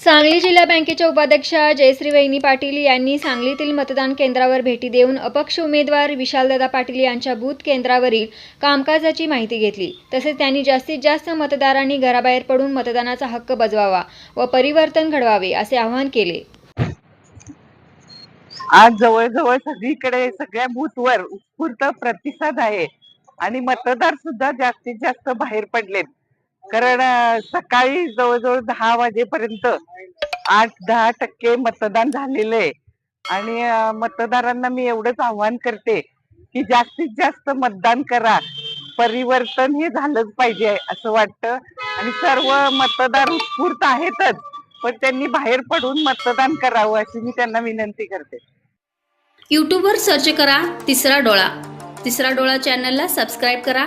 सांगली जिल्हा बँकेच्या उपाध्यक्षा जयश्रीवहिनी पाटील यांनी सांगलीतील मतदान केंद्रावर भेटी देऊन अपक्ष उमेदवार विशालदादा पाटील यांच्या बूथ केंद्रावरील कामकाजाची माहिती घेतली. तसेच त्यांनी जास्तीत जास्त मतदारांनी घराबाहेर पडून मतदानाचा हक्क बजवावा व परिवर्तन घडवावे असे आवाहन केले. आज जवळजवळ सगळीकडे सगळ्या बूथवर उत्स्फूर्त प्रतिसाद आहे आणि मतदार सुद्धा जास्तीत जास्त बाहेर पडलेत. कारण सकाळी जवळजवळ दहा वाजेपर्यंत आठ दहा टक्के मतदान झालेलं आहे. आणि मतदारांना मी एवढंच आव्हान करते की जास्तीत जास्त मतदान करा. परिवर्तन हे झालंच पाहिजे असं वाटतं. आणि सर्व मतदार उत्स्फूर्त आहेतच पण त्यांनी बाहेर पडून मतदान करावं अशी मी त्यांना विनंती करते. यूट्यूबवर सर्च करा तिसरा डोळा. तिसरा डोळा चॅनलला सबस्क्राईब करा.